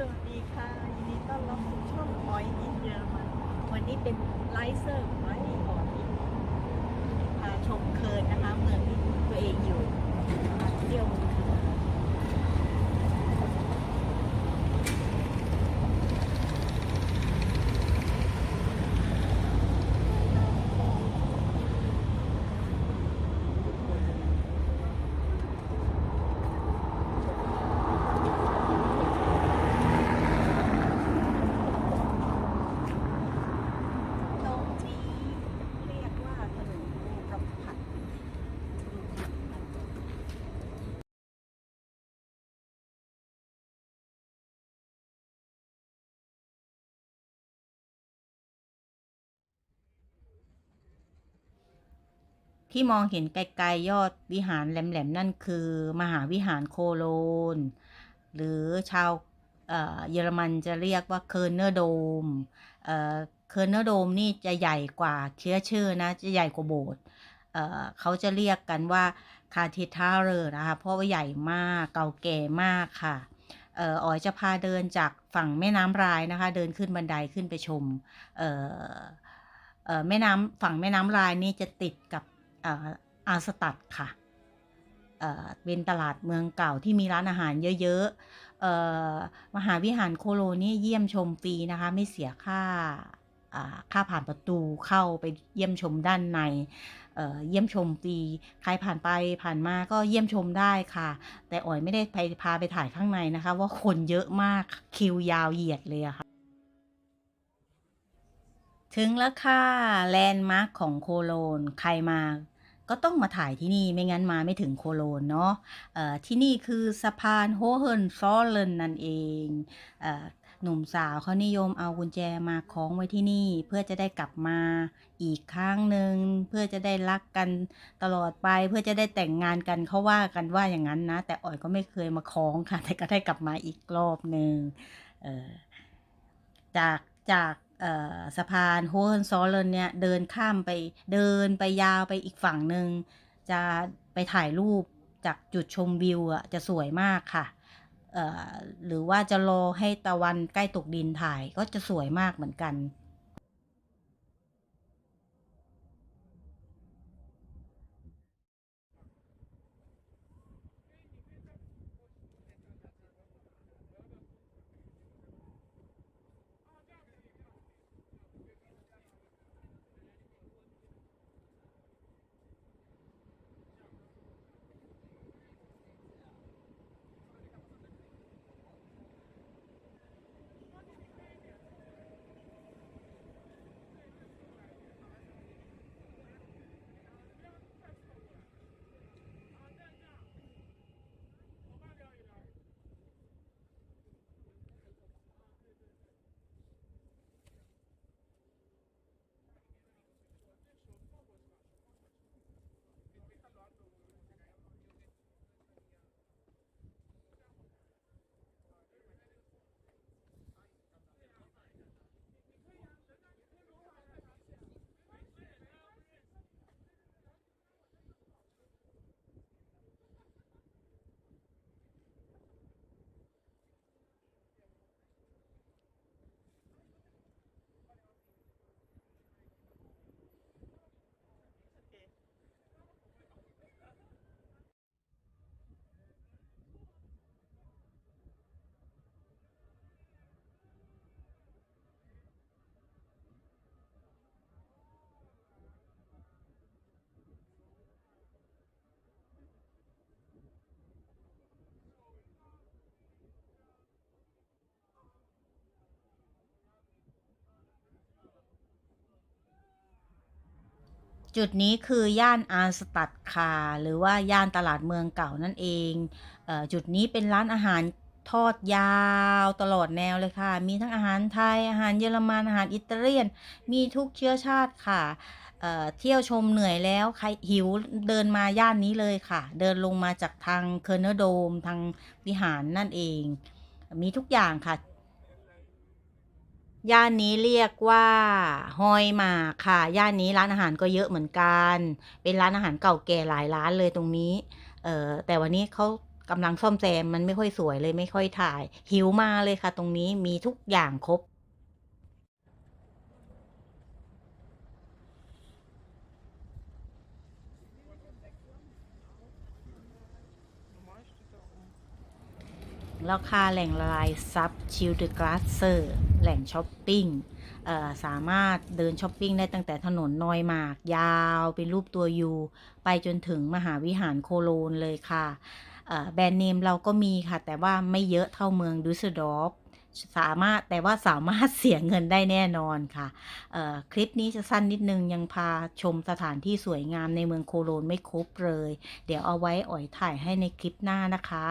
สวัสดีค่ะ ยินดีต้อนรับสู่ช่องออยอินเยอรมันวันนี้เป็นไลฟ์เซอร์ของออยออยพาชมเคิร์นนะคะ เมืองที่ตัวเองอยู่มาเที่ยวเมืองเคิร์นตรงนี้เรียกว่าถนนบูรพัด ที่มองเห็นไกลๆยอดวิหารแหลมๆ นั่นคือ มหาวิหารโคโลน หรือชาวเยอรมันจะเรียกว่าเคิร์เนอร์โดมเอ่อเคิร์เนอร์โดมนี่จะใหญ่กว่าเชื้อชื่อนะ จะใหญ่กว่าโบสถ์เขาจะเรียกกันว่าคาทิทาเรอนะคะ เพราะว่าใหญ่มากเก่าแก่มากค่ะเอ๋อยจะพาเดินจากฝั่งแม่น้ำรายนะคะ เดินขึ้นบันไดขึ้นไปชมเอ่อเอ่อแม่น้ำฝั่งแม่น้ำรายนี่จะติดกับ อาสตัดค่ะเป็นตลาดเมืองเก่าที่มีร้านอาหารเยอะๆมหาวิหารโคโลนี่เยี่ยมชมฟรีนะคะ ไม่เสียค่าค่าผ่านประตูเข้าไปเยี่ยมชมด้านในเเยี่ยมชมฟรีใครผ่านไปผ่านมาก็เยี่ยมชมได้ค่ะ แต่อ๋อยไม่ได้ไปพาไปถ่ายข้างในนะคะ ว่าคนเยอะมากคิวยาวเหยียดเลยอะค่ะ ถึงแล้วค่ะแลนด์มาร์คของโคโลนใครมาก็ต้องมาถ่ายที่นี่ไม่งั้นมาไม่ถึงโคโลนเนาะที่นี่คือสะพานโฮเฮิร์นซอลเลนนั่นเองเอหนุ่มสาวเขานิยมเอากุญแจมาคล้องไว้ที่นี่ เพื่อจะได้กลับมาอีกครั้งหนึ่งเพื่อจะได้รักกันตลอดไปเพื่อจะได้แต่งงานกันเขาว่ากันว่าอย่างนั้นนะ แต่อ๋อยก็ไม่เคยมาคล้องค่ะ แต่ก็ได้กลับมาอีกรอบหนึ่งจากจาก สะพานโฮเฮนซอลเลนเนี่ยเดินข้ามไปเดินไปยาวไปอีกฝั่งหนึ่งจะไปถ่ายรูปจากจุดชมวิวอะจะสวยมากค่ะหรือว่าจะรอให้ตะวันใกล้ตกดินถ่ายก็จะสวยมากเหมือนกัน จุดนี้คือย่านอาสตัดคา หรือว่าย่านตลาดเมืองเก่านั่นเองเออจุดนี้เป็นร้านอาหารทอดยาวตลอดแนวเลยค่ะ มีทั้งอาหารไทย อาหารเยอรมัน อาหารอิตาเลียน มีทุกเชื้อชาติค่ะเเที่ยวชมเหนื่อยแล้ว ใครหิวเดินมาย่านนี้เลยค่ะ เดินลงมาจากทางเคอร์เนโดม ทางวิหารนั่นเอง มีทุกอย่างค่ะ ย่านนี้เรียกว่าหอยหมากค่ะ ย่านนี้ร้านอาหารก็เยอะเหมือนกัน เป็นร้านอาหารเก่าแก่หลายร้านเลยตรงนี้ เออแต่วันนี้เขากำลังซ่อมแซมมันไม่ค่อยสวยเลยไม่ค่อยถ่าย หิวมาเลยค่ะ ตรงนี้มีทุกอย่างครบ แล้วค่าแหล่งละลายซับชิลเดอร์กลาสเซอร์แหล่งช้อปปิ้งสามารถเดินช้อปปิ้งได้ตั้งแต่ถนนนอยหมาก ยาวเป็นรูปตัวยูไปจนถึงมหาวิหารโคโลนเลยค่ะ แบรนด์เนมเราก็มีค่ะ แต่ว่าไม่เยอะเท่าเมืองดุสเซดอร์ฟสามารถแต่ว่าสามารถเสียเงินได้แน่นอนค่ะ คลิปนี้จะสั้นนิดนึงยังพาชมสถานที่สวยงามในเมืองโคโลนไม่ครบเลย เดี๋ยวเอาไว้อ่อยถ่ายให้ในคลิปหน้านะคะ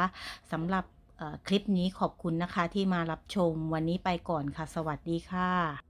สำหรับ คลิปนี้ขอบคุณนะคะที่มารับชมวันนี้ไปก่อนค่ะ สวัสดีค่ะ